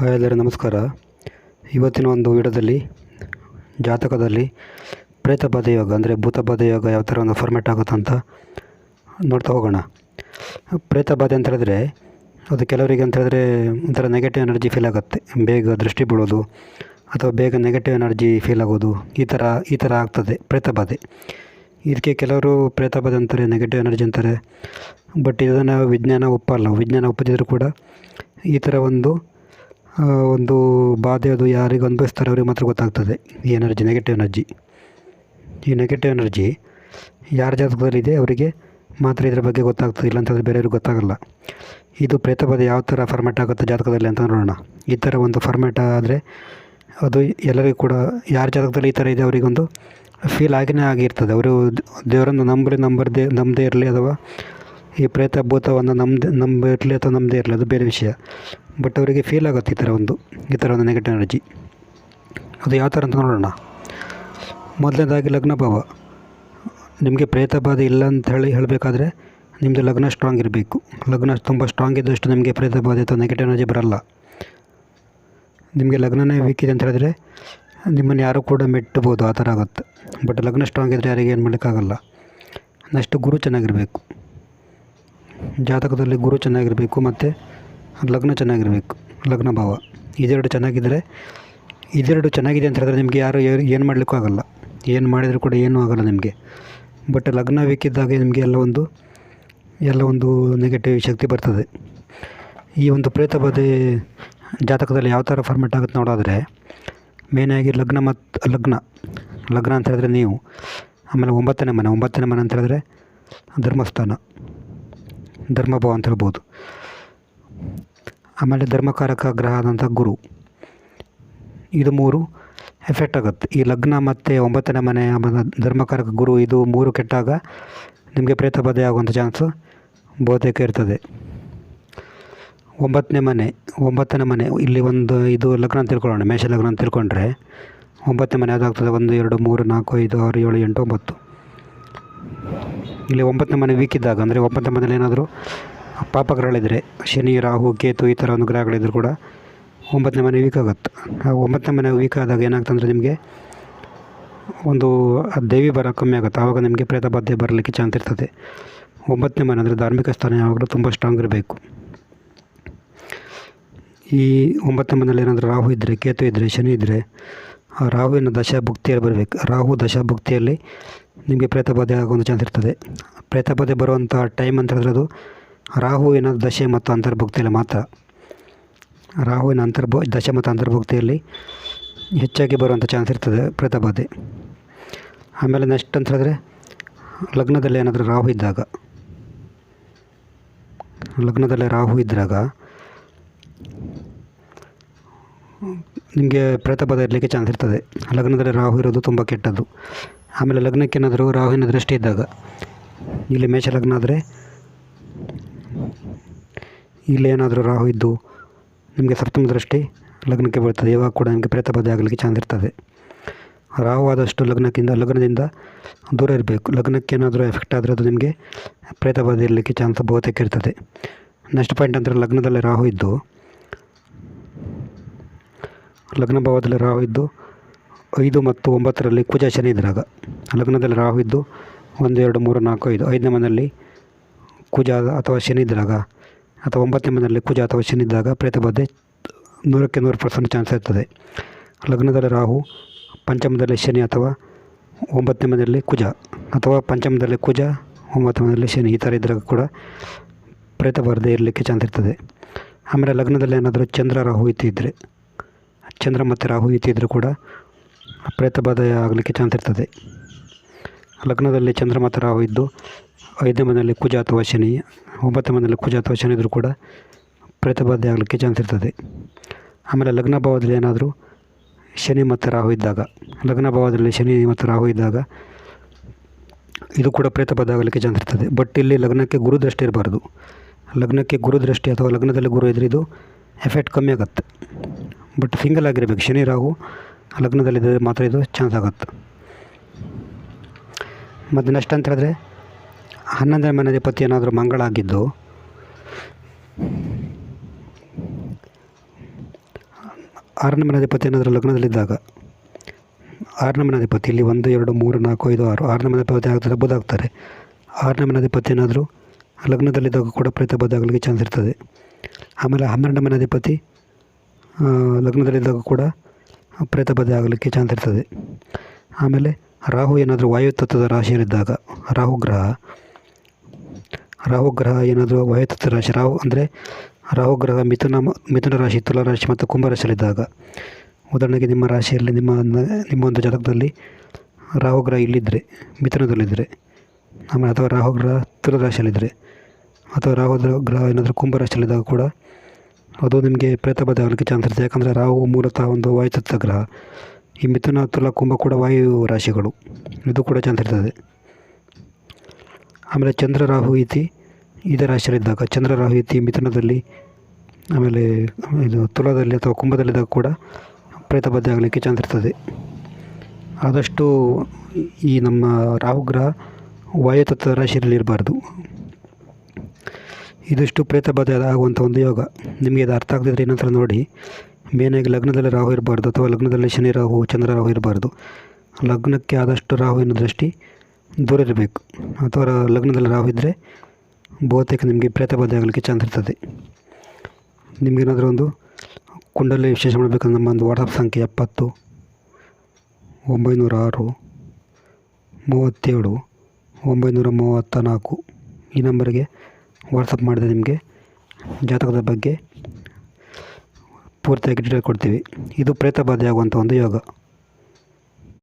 Hi ಎಲ್ಲರೂ, ನಮಸ್ಕಾರ. ಇವತ್ತಿನ ಒಂದು ವಿಡಿಯೋದಲ್ಲಿ, ಜಾತಕದಲ್ಲಿ ಪ್ರೇತ ಯೋಗ ಅಂದರೆ ಭೂತ ಬಾಧೆ ಯೋಗ ಯಾವ ಥರ ಒಂದು ಫಾರ್ಮೆಟ್ ಆಗುತ್ತೆ ಅಂತ ನೋಡ್ತಾ ಹೋಗೋಣ. ಪ್ರೇತ ಬಾಧೆ ಅಂತ ಹೇಳಿದ್ರೆ, ಅದು ಕೆಲವರಿಗೆ ಅಂತ ಹೇಳಿದ್ರೆ ಒಂಥರ ನೆಗೆಟಿವ್ ಎನರ್ಜಿ ಫೀಲ್ ಆಗುತ್ತೆ. ಬೇಗ ದೃಷ್ಟಿ ಬೀಳೋದು, ಅಥವಾ ಬೇಗ ನೆಗೆಟಿವ್ ಎನರ್ಜಿ ಫೀಲ್ ಆಗೋದು, ಈ ಥರ ಈ ಥರ ಆಗ್ತದೆ ಪ್ರೇತ ಬಾಧೆ ಇದಕ್ಕೆ ಕೆಲವರು ಪ್ರೇತ ಬಾಧೆ ಅಂತಾರೆ ನೆಗೆಟಿವ್ ಎನರ್ಜಿ ಅಂತಾರೆ ಬಟ್ ಇದನ್ನು ವಿಜ್ಞಾನ ಒಪ್ಪಲ್ಲ. ವಿಜ್ಞಾನ ಒಪ್ಪದಿದ್ದರೂ ಕೂಡ ಈ ಥರ ಒಂದು ಒಂದು ಬಾಧೆ ಅದು ಯಾರಿಗೆ ಅನುಭವಿಸ್ತಾರೆ ಅವ್ರಿಗೆ ಮಾತ್ರ ಗೊತ್ತಾಗ್ತದೆ. ಈ ಎನರ್ಜಿ ನೆಗೆಟಿವ್ ಎನರ್ಜಿ ಈ ನೆಗೆಟಿವ್ ಎನರ್ಜಿ ಯಾರ ಜಾತಕದಲ್ಲಿದೆ ಅವರಿಗೆ ಮಾತ್ರ ಇದ್ರ ಬಗ್ಗೆ ಗೊತ್ತಾಗ್ತದೆ ಇಲ್ಲಾಂತಂದರೆ ಬೇರೆಯವ್ರಿಗೆ ಗೊತ್ತಾಗಲ್ಲ. ಇದು ಪ್ರೇತ ಬಾಧೆ ಯಾವ ಥರ ಫಾರ್ಮ್ಯಾಟ್ ಆಗುತ್ತೆ ಜಾತಕದಲ್ಲಿ ಅಂತ ನೋಡೋಣ. ಈ ಥರ ಒಂದು ಫಾರ್ಮ್ಯಾಟ್ ಆದರೆ ಅದು ಎಲ್ಲರಿಗೂ ಕೂಡ, ಯಾರ ಜಾತಕದಲ್ಲಿ ಈ ಥರ ಇದೆ ಅವರಿಗೊಂದು ಫೀಲ್ ಆಗಿನೇ ಆಗಿರ್ತದೆ. ಅವರು ದೇವರನ್ನು ನಂಬಲಿ, ನಂಬರ್ದೇ, ನಂಬದೇ ಇರಲಿ ಅಥವಾ ಈ ಪ್ರೇತ ಭೂತವನ್ನು ನಮ್ಮದೇ ನಂಬಿರಲಿ ಅಥವಾ ನಮ್ಮದೇ ಇರಲಿ, ಅದು ಬೇರೆ ವಿಷಯ. ಬಟ್ ಅವರಿಗೆ ಫೀಲ್ ಆಗುತ್ತೆ ಈ ಥರ ಒಂದು, ಈ ಥರ ಒಂದು ನೆಗೆಟಿವ್ ಎನರ್ಜಿ ಅದು ಯಾವ ಥರ ಅಂತ ನೋಡೋಣ. ಮೊದಲನೇದಾಗಿ ಲಗ್ನ ಭಾವ. ನಿಮಗೆ ಪ್ರೇತ ಬಾಧೆ ಇಲ್ಲ ಅಂತ ಹೇಳಿ ಹೇಳಬೇಕಾದ್ರೆ ನಿಮ್ಮದು ಲಗ್ನ ಸ್ಟ್ರಾಂಗ್ ಇರಬೇಕು. ಲಗ್ನ ತುಂಬ ಸ್ಟ್ರಾಂಗ್ ಇದ್ದಷ್ಟು ನಿಮಗೆ ಪ್ರೇತ ಬಾಧೆ ಅಥವಾ ನೆಗೆಟಿವ್ ಎನರ್ಜಿ ಬರಲ್ಲ. ನಿಮಗೆ ಲಗ್ನನೇ ವೀಕ್ ಇದೆ ಅಂತ ಹೇಳಿದ್ರೆ ನಿಮ್ಮನ್ನು ಯಾರು ಕೂಡ ಮೆಟ್ಟಬೋದು, ಆ ಥರ ಆಗುತ್ತೆ. ಬಟ್ ಲಗ್ನ ಸ್ಟ್ರಾಂಗ್ ಇದ್ದರೆ ಯಾರಿಗೆ ಏನು ಮಾಡೋಕ್ಕಾಗಲ್ಲ ನೆಕ್ಸ್ಟ್ ಗುರು ಚೆನ್ನಾಗಿರಬೇಕು. ಜಾತಕದಲ್ಲಿ ಗುರು ಚೆನ್ನಾಗಿರಬೇಕು ಮತ್ತು ಲಗ್ನ ಚೆನ್ನಾಗಿರಬೇಕು, ಲಗ್ನ ಭಾವ. ಇದೆರಡು ಚೆನ್ನಾಗಿದ್ದರೆ ಇದೆರಡು ಚೆನ್ನಾಗಿದೆ ಅಂತ ಹೇಳಿದ್ರೆ ನಿಮಗೆ ಯಾರು ಏನು ಮಾಡಲಿಕ್ಕೂ ಆಗಲ್ಲ. ಏನು ಮಾಡಿದರೂ ಕೂಡ ಏನೂ ಆಗಲ್ಲ ನಿಮಗೆ. ಬಟ್ ಲಗ್ನ ಬೇಕಿದ್ದಾಗ ನಿಮಗೆ ಎಲ್ಲ ಒಂದು ಎಲ್ಲ ಒಂದು ನೆಗೆಟಿವ್ ಶಕ್ತಿ ಬರ್ತದೆ. ಈ ಒಂದು ಪ್ರೇತ ಬಾಧೆ ಜಾತಕದಲ್ಲಿ ಯಾವ ಥರ ಫಾರ್ಮೆಟ್ ಆಗುತ್ತೆ ನೋಡೋದ್ರೆ ಮೇನಾಗಿ ಲಗ್ನ ಮತ್ತು ಲಗ್ನ ಲಗ್ನ ಅಂತ ಹೇಳಿದ್ರೆ ನೀವು, ಆಮೇಲೆ ಒಂಬತ್ತನೇ ಮನೆ ಒಂಬತ್ತನೇ ಮನೆ ಅಂತ ಹೇಳಿದ್ರೆ ಧರ್ಮಸ್ಥಾನ. ಧರ್ಮಭಾವ ಅಂತ ಹೇಳ್ಬೋದು. ಆಮೇಲೆ ಧರ್ಮಕಾರಕ ಗ್ರಹ ಆದಂಥ ಗುರು. ಇದು ಮೂರು ಎಫೆಕ್ಟ್ ಆಗುತ್ತೆ. ಈ ಲಗ್ನ ಮತ್ತು ಒಂಬತ್ತನೇ ಮನೆ ಧರ್ಮಕಾರಕ ಗುರು, ಇದು ಮೂರು ಕೆಟ್ಟಾಗ ನಿಮಗೆ ಪ್ರೇತ ಬಾಧೆ ಆಗುವಂಥ ಚಾನ್ಸು ಬಹುತೇಕ ಇರ್ತದೆ. ಒಂಬತ್ತನೇ ಮನೆ ಒಂಬತ್ತನೇ ಮನೆ, ಇಲ್ಲಿ ಒಂದು ಇದು ಲಗ್ನ ತಿಳ್ಕೊಳ್ಳೋಣ. ಮೇಷ ಲಗ್ನ ತಿಳ್ಕೊಂಡ್ರೆ ಒಂಬತ್ತನೇ ಮನೆ ಅದಾಗ್ತದೆ ಒಂದು, ಎರಡು, ಮೂರು, ನಾಲ್ಕು, ಐದು, ಆರು, ಏಳು, ಎಂಟು, ಒಂಬತ್ತು. ಇಲ್ಲಿ ಒಂಬತ್ತನೇ ಮನೆ ವೀಕ್ ಇದ್ದಾಗ ಅಂದರೆ ಒಂಬತ್ತನೇ ಮನೇಲಿ ಏನಾದರೂ ಪಾಪಗ್ರಹಗಳಿದ್ದರೆ ಶನಿ, ರಾಹು, ಕೇತು, ಈ ಥರ ಒಂದು ಗ್ರಹಗಳಿದ್ರು ಕೂಡ ಒಂಬತ್ತನೇ ಮನೆ ವೀಕ್ ಆಗುತ್ತೆ. ಆ ಒಂಬತ್ತನೇ ಮನೆ ವೀಕ್ ಆದಾಗ ಏನಾಗ್ತಂದರೆ ನಿಮಗೆ ಒಂದು ದೇವಿ ಬರ ಕಮ್ಮಿ ಆಗುತ್ತೆ. ಆವಾಗ ನಿಮಗೆ ಪ್ರೇತ ಬರಲಿಕ್ಕೆ ಚಾನ್ಸ್ ಇರ್ತದೆ. ಒಂಬತ್ತನೇ ಮನೆ ಅಂದರೆ ಧಾರ್ಮಿಕ ಸ್ಥಾನ ಯಾವಾಗಲೂ ತುಂಬ ಸ್ಟ್ರಾಂಗ್ ಇರಬೇಕು. ಈ ಒಂಬತ್ತನೇ ಮನೇಲಿ ಏನಾದರೂ ರಾಹು ಇದ್ದರೆ ಕೇತು ಇದ್ದರೆ ಶನಿ ಇದ್ದರೆ ಆ ರಾಹುವಿನ ದಶ ಭುಕ್ತಿಯಲ್ಲಿ ಬರಬೇಕು. ರಾಹು ದಶ ಭುಕ್ತಿಯಲ್ಲಿ ನಿಮಗೆ ಪ್ರೇತಬಾಧೆ ಆಗುವಂಥ ಚಾನ್ಸ್ ಇರ್ತದೆ. ಪ್ರೇತಬಾಧೆ ಬರುವಂಥ ಟೈಮ್ ಅಂತ ಹೇಳಿದ್ರೆ ಅದು ರಾಹುವಿನ ದಶೆ ಮತ್ತು ಅಂತರ್ಭುಕ್ತಿಯಲ್ಲಿ ಮಾತ್ರ. ರಾಹುವಿನ ಅಂತರ್ಭು, ದಶೆ ಮತ್ತು ಅಂತರ್ಭುಕ್ತಿಯಲ್ಲಿ ಹೆಚ್ಚಾಗಿ ಬರುವಂಥ ಚಾನ್ಸ್ ಇರ್ತದೆ ಪ್ರೇತಬಾಧೆ. ಆಮೇಲೆ ನೆಕ್ಸ್ಟ್ ಅಂತ ಹೇಳಿದ್ರೆ ಲಗ್ನದಲ್ಲಿ ಏನಾದರೂ ರಾಹು ಇದ್ದಾಗ, ಲಗ್ನದಲ್ಲಿ ರಾಹು ಇದ್ದಾಗ ನಿಮಗೆ ಪ್ರೇತಬಾಧೆ ಇರಲಿಕ್ಕೆ ಚಾನ್ಸ್ ಇರ್ತದೆ. ಲಗ್ನದಲ್ಲಿ ರಾಹು ಇರೋದು ತುಂಬ ಕೆಟ್ಟದ್ದು. ಆಮೇಲೆ ಲಗ್ನಕ್ಕೇನಾದರೂ ರಾಹುವಿನ ದೃಷ್ಟಿ ಇದ್ದಾಗ? ಇಲ್ಲಿ ಮೇಷ ಲಗ್ನ ಆದರೆ ಇಲ್ಲಿ ಏನಾದರೂ ರಾಹು ಇದ್ದು ನಿಮಗೆ ಸಪ್ತಮ ದೃಷ್ಟಿ ಲಗ್ನಕ್ಕೆ ಬೀಳ್ತದೆ. ಇವಾಗ ಕೂಡ ನಿಮಗೆ ಪ್ರೇತಪದ ಆಗಲಿಕ್ಕೆ ಚಾನ್ಸ್ ಇರ್ತದೆ. ರಾಹು ಆದಷ್ಟು ಲಗ್ನಕ್ಕಿಂತ ಲಗ್ನದಿಂದ ದೂರ ಇರಬೇಕು. ಲಗ್ನಕ್ಕೆ ಏನಾದರೂ ಎಫೆಕ್ಟ್ ಆದರೆ ಅದು ನಿಮಗೆ ಪ್ರೇತಬಾಧೆ ಇರಲಿಕ್ಕೆ ಚಾನ್ಸ್ ಬಹುತೇಕ ಇರ್ತದೆ. ನೆಕ್ಸ್ಟ್ ಪಾಯಿಂಟ್ ಅಂದರೆ ಲಗ್ನದಲ್ಲಿ ರಾಹು ಇದ್ದು ಲಗ್ನ ಭಾವದಲ್ಲಿ ರಾಹು ಇದ್ದು ಐದು ಮತ್ತು ಒಂಬತ್ತರಲ್ಲಿ ಕುಜ ಶನಿ ಇದ್ದಾಗ ಲಗ್ನದಲ್ಲಿ ರಾಹು ಇದ್ದು ಒಂದು, ಎರಡು, ಮೂರು, ನಾಲ್ಕು, ಐದು. ಐದನೇ ಮನೆಯಲ್ಲಿ ಕುಜ ಅಥವಾ ಶನಿ ಇದ್ದಾಗ ಅಥವಾ ಒಂಬತ್ತನೇ ಮನೆಯಲ್ಲಿ ಕುಜ ಅಥವಾ ಶನಿ ಇದ್ದಾಗ ಪ್ರೇತಬಾಧೆ ನೂರಕ್ಕೆ ನೂರು ಪರ್ಸೆಂಟ್ ಚಾನ್ಸ್ ಇರ್ತದೆ. ಲಗ್ನದಲ್ಲಿ ರಾಹು ಪಂಚಮದಲ್ಲಿ ಶನಿ ಅಥವಾ ಒಂಬತ್ತನೇ ಮನೆಯಲ್ಲಿ ಕುಜ ಅಥವಾ ಪಂಚಮದಲ್ಲಿ ಕುಜ, ಒಂಬತ್ತನೇ ಮನೆಯಲ್ಲಿ ಶನಿ ಈ ಥರ ಇದ್ರಾಗ ಕೂಡ ಪ್ರೇತಬಾಧೆ ಇರಲಿಕ್ಕೆ ಚಾನ್ಸ್ ಇರ್ತದೆ. ಆಮೇಲೆ ಲಗ್ನದಲ್ಲಿ ಏನಾದರೂ ಚಂದ್ರ ರಾಹು ಇತ್ತಿದ್ದರೆ ಚಂದ್ರ ಮತ್ತು ರಾಹು ಇತ್ತಿದ್ದರೂ ಕೂಡ ಪ್ರೇತಬಾಧೆ ಆಗಲಿಕ್ಕೆ ಚಾನ್ಸ್ ಇರ್ತದೆ. ಲಗ್ನದಲ್ಲಿ ಚಂದ್ರ ಮತ್ತು ರಾಹು ಇದ್ದು, ಐದನೇ ಮನೆಯಲ್ಲಿ ಕುಜ ಅಥವಾ ಶನಿ, ಒಂಬತ್ತನೇ ಮನೆಯಲ್ಲಿ ಕುಜ ಅಥವಾ ಶನಿ ಇದ್ದರೂ ಕೂಡ ಪ್ರೇತಬಾಧೆ ಆಗಲಿಕ್ಕೆ ಚಾನ್ಸ್ ಇರ್ತದೆ. ಆಮೇಲೆ ಲಗ್ನ ಭಾವದಲ್ಲಿ ಏನಾದರೂ ಶನಿ ಮತ್ತು ರಾಹು ಇದ್ದಾಗ, ಲಗ್ನ ಭಾವದಲ್ಲಿ ಶನಿ ಮತ್ತು ರಾಹು ಇದ್ದಾಗ ಇದು ಕೂಡ ಪ್ರೇತಬಾಧೆ ಆಗಲಿಕ್ಕೆ ಚಾನ್ಸ್ ಇರ್ತದೆ. ಬಟ್ ಇಲ್ಲಿ ಲಗ್ನಕ್ಕೆ ಗುರು ದೃಷ್ಟಿ ಇರಬಾರ್ದು. ಲಗ್ನಕ್ಕೆ ಗುರು ದೃಷ್ಟಿ ಅಥವಾ ಲಗ್ನದಲ್ಲಿ ಗುರು ಇದ್ರೆ ಇದು ಎಫೆಕ್ಟ್ ಕಮ್ಮಿ ಆಗುತ್ತೆ. ಬಟ್ ಸಿಂಗಲ್ ಆಗಿರಬೇಕು. ಶನಿ ರಾಹು ಲಗ್ನದಲ್ಲಿದ್ದರೆ ಮಾತ್ರ ಇದು ಚಾನ್ಸ್ ಆಗುತ್ತೆ. ಮತ್ತು ನೆಕ್ಸ್ಟ್ ಅಂತ ಹೇಳಿದ್ರೆ ಹನ್ನೊಂದನೇ ಮನೆ ಅಧಿಪತಿ ಏನಾದರೂ ಮಂಗಳ ಆಗಿದ್ದು ಆರನೇ ಮನಾಧಿಪತಿ ಏನಾದರೂ ಲಗ್ನದಲ್ಲಿದ್ದಾಗ ಆರನೇ ಮನಾಧಿಪತಿ ಇಲ್ಲಿ ಒಂದು ಎರಡು ಮೂರು ನಾಲ್ಕು ಐದು ಆರು ಆರನೇ ಬುಧ ಆಗ್ತಾರೆ. ಆರನೇ ಮನಾಧಿಪತಿ ಏನಾದರೂ ಲಗ್ನದಲ್ಲಿದ್ದಾಗ ಕೂಡ ಪ್ರೇತ ಬದ್ಧ ಆಗಲಿಕ್ಕೆ ಚಾನ್ಸ್ ಇರ್ತದೆ. ಆಮೇಲೆ ಹನ್ನೆರಡನೇ ಮನಾಧಿಪತಿ ಆ, ಲಗ್ನದಲ್ಲಿದ್ದಾಗ ಕೂಡ ಪ್ರೇತ ಆಗಲಿಕ್ಕೆ ಚಾನ್ಸ್ ಇರ್ತದೆ. ಆಮೇಲೆ ರಾಹು ಏನಾದರೂ ವಾಯು ತತ್ವದ ರಾಶಿಯಲ್ಲಿದ್ದಾಗ, ರಾಹು ಗ್ರಹ ರಾಹು ಗ್ರಹ ಏನಾದರೂ ವಾಯು ತತ್ವ ರಾಶಿ, ರಾಹು ಅಂದರೆ ರಾಹು ಗ್ರಹ ಮಿಥುನ ಮಿಥುನ ರಾಶಿ, ತುಲಾ ರಾಶಿ ಮತ್ತು ಕುಂಭ ರಾಶಿಯಲ್ಲಿದ್ದಾಗ. ಉದಾಹರಣೆಗೆ ನಿಮ್ಮ ರಾಶಿಯಲ್ಲಿ, ನಿಮ್ಮ ನಿಮ್ಮ ಒಂದು ಜಾತಕದಲ್ಲಿ ರಾಹು ಗ್ರಹ ಇಲ್ಲಿದ್ದರೆ ಮಿಥುನದಲ್ಲಿದ್ದರೆ ಆಮೇಲೆ ಅಥವಾ ರಾಹು ಗ್ರಹ ತುಲಾ ರಾಶಿಯಲ್ಲಿದ್ದರೆ ಅಥವಾ ರಾಹು ಗ್ರಹ ಏನಾದರೂ ಕುಂಭ ರಾಶಿಯಲ್ಲಿದ್ದಾಗ ಕೂಡ ಅದು ನಿಮಗೆ ಪ್ರೇತ ಬದಲಾಗಲಿಕ್ಕೆ ಚಾನ್ಸ್ ಇರುತ್ತೆ. ಯಾಕಂದರೆ ರಾಹು ಮೂಲತಃ ಒಂದು ವಾಯುತತ್ವ ಗ್ರಹ ಈ ಮಿಥುನ, ತುಲ, ಕುಂಭ ಕೂಡ ವಾಯು ರಾಶಿಗಳು. ಇದು ಕೂಡ ಚಾನ್ಸ್ ಇರ್ತದೆ. ಆಮೇಲೆ ಚಂದ್ರ, ರಾಹು, ಇತಿ, ಇದೇ ರಾಶಿಯಲ್ಲಿದ್ದಾಗ, ಚಂದ್ರ, ರಾಹು, ಇತಿ ಮಿಥುನದಲ್ಲಿ, ಆಮೇಲೆ ಇದು ತುಲದಲ್ಲಿ ಅಥವಾ ಕುಂಭದಲ್ಲಿದ್ದಾಗ ಕೂಡ ಪ್ರೇತ ಬದ್ಧ ಆಗಲಿಕ್ಕೆ ಚಾನ್ಸ್ ಇರ್ತದೆ. ಆದಷ್ಟು ಈ ನಮ್ಮ ರಾಹುಗ್ರಹ ವಾಯುತತ್ವ ರಾಶಿಯಲ್ಲಿ ಇರಬಾರ್ದು ಇದಿಷ್ಟು ಪ್ರೇತ ಬಾಧೆ ಆಗುವಂಥ ಒಂದು ಯೋಗ. ನಿಮಗೆ ಇದು ಅರ್ಥ ಆಗದಿದ್ರೆ ಏನಂತ ನೋಡಿ. ಮೇನಾಗಿ ಲಗ್ನದಲ್ಲಿ ರಾಹು ಇರಬಾರ್ದು ಅಥವಾ ಲಗ್ನದಲ್ಲಿ ಶನಿ ರಾಹು, ಚಂದ್ರ ರಾಹು ಇರಬಾರ್ದು. ಲಗ್ನಕ್ಕೆ ಆದಷ್ಟು ರಾಹುವಿನ ದೃಷ್ಟಿ ದೂರ ಇರಬೇಕು. ಅಥವಾ ಲಗ್ನದಲ್ಲಿ ರಾಹು ಇದ್ದರೆ ಬಹುತೇಕ ನಿಮಗೆ ಪ್ರೇತ ಬಾಧೆ ಆಗಲಿಕ್ಕೆ ಚಾನ್ಸ್ ಇರ್ತದೆ. ನಿಮಗೇನಾದರೂ ಒಂದು ಕುಂಡಲಿ ವಿಶೇಷ ಮಾಡಬೇಕಂದ್ರೆ ನಮ್ಮ ಒಂದು ವಾಟ್ಸಪ್ ಸಂಖ್ಯೆ ಎಪ್ಪತ್ತು, ಒಂಬೈನೂರ ಆರು, ಮೂವತ್ತೇಳು, ಒಂಬೈನೂರ ಮೂವತ್ತ ನಾಲ್ಕು ಈ ನಂಬರಿಗೆ ವಾಟ್ಸಪ್ ಮಾಡಿದ್ರೆ ನಿಮಗೆ. ಜಾತಕದ ಬಗ್ಗೆ ಪೂರ್ತಿಯಾಗಿ ಡೀಟೇಲ್ ಕೊಡ್ತೀವಿ. ಇದು ಪ್ರೇತ ಬಾಧೆ ಆಗುವಂಥ ಒಂದು ಯೋಗ.